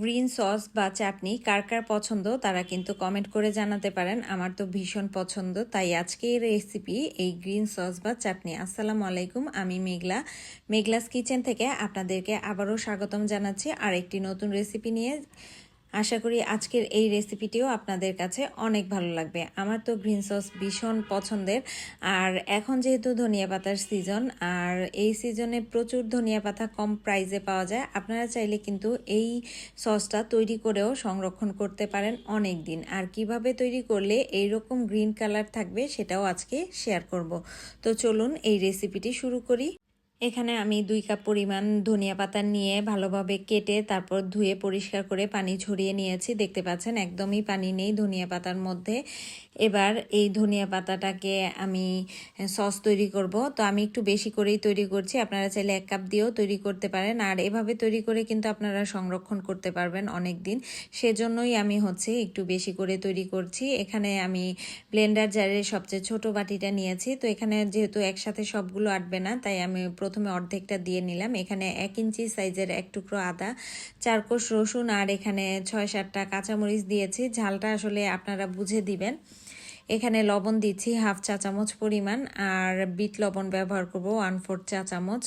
Green sauce বা চাটনি কার কার পছন্দ তারা কিন্তু কমেন্ট করে জানাতে পারেন। আমার তো ভীষণ পছন্দ, তাই আজকে এই রেসিপি এই গ্রিন সস বা চাটনি। আসসালামু আলাইকুম, আমি মেঘলা। মেঘলাস কিচেন থেকে আপনাদেরকে আবারও স্বাগতম জানাচ্ছি। আর একটি নতুন রেসিপি নিয়ে আশা করি আজকের এই রেসিপিটিও আপনাদের কাছে অনেক ভালো লাগবে। আমার তো গ্রিন সস ভীষণ পছন্দের। আর এখন যেহেতু ধনিয়া পাতার সিজন আর এই সিজনে প্রচুর ধনিয়া পাতা কম প্রাইসে পাওয়া যায়, আপনারা চাইলে কিন্তু এই সসটা তৈরি করেও সংরক্ষণ করতে পারেন অনেক দিন আর কীভাবে তৈরি করলে এই রকম গ্রিন কালার থাকবে সেটাও আজকে শেয়ার করব। তো চলুন এই রেসিপিটি শুরু করি। এখানে আমি দুই কাপ পরিমাণ ধনিয়া পাতা নিয়ে ভালোভাবে কেটে তারপর ধুয়ে পরিষ্কার করে পানি ছড়িয়ে নিয়েছি। দেখতে পাচ্ছেন, একদমই পানি নেই ধনিয়া পাতার মধ্যে। এবার এই ধনিয়া পাতাটাকে আমি সস তৈরি করব। তো আমি একটু বেশি করেই তৈরি করছি। আপনারা চাইলে এক কাপ দিয়েও তৈরি করতে পারেন। আর এভাবে তৈরি করে কিন্তু আপনারা সংরক্ষণ করতে পারবেন অনেক দিন সেজন্যই আমি হচ্ছে একটু বেশি করে তৈরি করছি। এখানে আমি ব্লেন্ডার জারের সবচেয়ে ছোট বাটিটা নিয়েছি। তো এখানে যেহেতু একসাথে সবগুলো আটবে না, তাই আমি প্রথমে অর্ধেকটা দিয়ে নিলাম। এখানে এক ইঞ্চি সাইজের এক টুকরো আদা চারকোশ রসুন আর এখানে ছয় সাতটা কাঁচামরিচ দিয়েছি। ঝালটা আসলে আপনারা বুঝে দিবেন। এখানে লবণ দিচ্ছি হাফ চা চামচ পরিমাণ আর বিট লবণ ব্যবহার করব ওয়ান ফোর চা চামচ।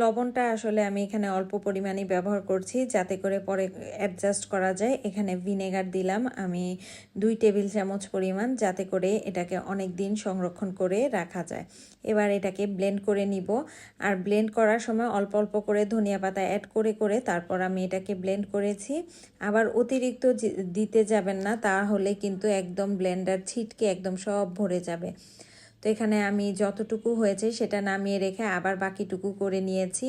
লবণটা আসলে আমি এখানে অল্প পরিমাণে ব্যবহার করছি, যাতে করে পরে অ্যাডজাস্ট করা যায়। এখানে ভিনেগার দিলাম, আমি দুই টেবিল চামচ পরিমাণ, যাতে করে এটাকে অনেক দিন সংরক্ষণ করে রাখা যায়। এবার এটাকে ব্লেন্ড করে নিব, আর ব্লেন্ড করার সময় অল্প অল্প করে ধনিয়া পাতা অ্যাড করে করে তারপর আমি এটাকে ব্লেন্ড করেছি। আবার অতিরিক্ত দিতে যাবেন না, তাহলে কিন্তু একদম ব্লেন্ডার ছিটকে একদম সব ভরে যাবে। তো এখানে আমি যতটুকু হয়েছে সেটা নামিয়ে রেখে আবার বাকিটুকু করে নিয়েছি।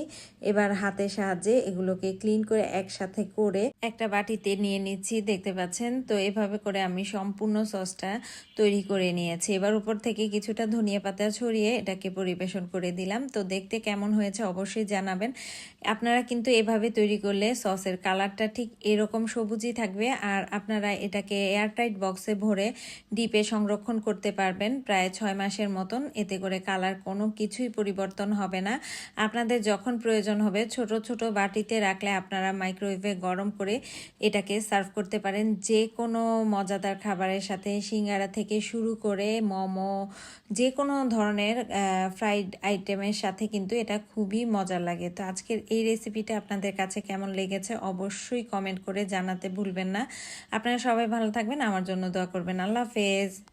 এবার হাতের সাহায্যে এগুলোকে ক্লিন করে একসাথে করে একটা বাটিতে নিয়ে নিচ্ছি, দেখতে পাচ্ছেন? তো এভাবে করে আমি সম্পূর্ণ সসটা তৈরি করে নিয়েছি। এবার উপর থেকে কিছুটা ধনিয়া পাতা ছড়িয়ে এটাকে পরিবেশন করে দিলাম। তো দেখতে কেমন হয়েছে অবশ্যই জানাবেন। আপনারা কিন্তু এভাবে তৈরি করলে সসের কালারটা ঠিক এরকম সবুজই থাকবে। আর আপনারা এটাকে এয়ারটাইট বক্সে ভরে ডিপে সংরক্ষণ করতে পারবেন। প্রায় ছয় মাসের মাসের মতন, এতে করে কালার কোনো কিছুই পরিবর্তন হবে না। আপনাদের যখন প্রয়োজন হবে, ছোট ছোট বাটিতে রাখলে আপনারা মাইক্রোওয়েভে গরম করে এটাকে সার্ভ করতে পারেন। যে কোনো মজাদার খাবারের সাথে সিঙ্গারা থেকে শুরু করে মোমো যে কোনো ধরনের ফ্রাইড আইটেমের সাথে কিন্তু এটা খুবই মজার লাগে। তো আজকের এই রেসিপিটা আপনাদের কাছে কেমন লেগেছে অবশ্যই কমেন্ট করে জানাতে ভুলবেন না। আপনারা সবাই ভালো থাকবেন। আমার জন্য দোয়া করবেন। আল্লাহ হাফেজ।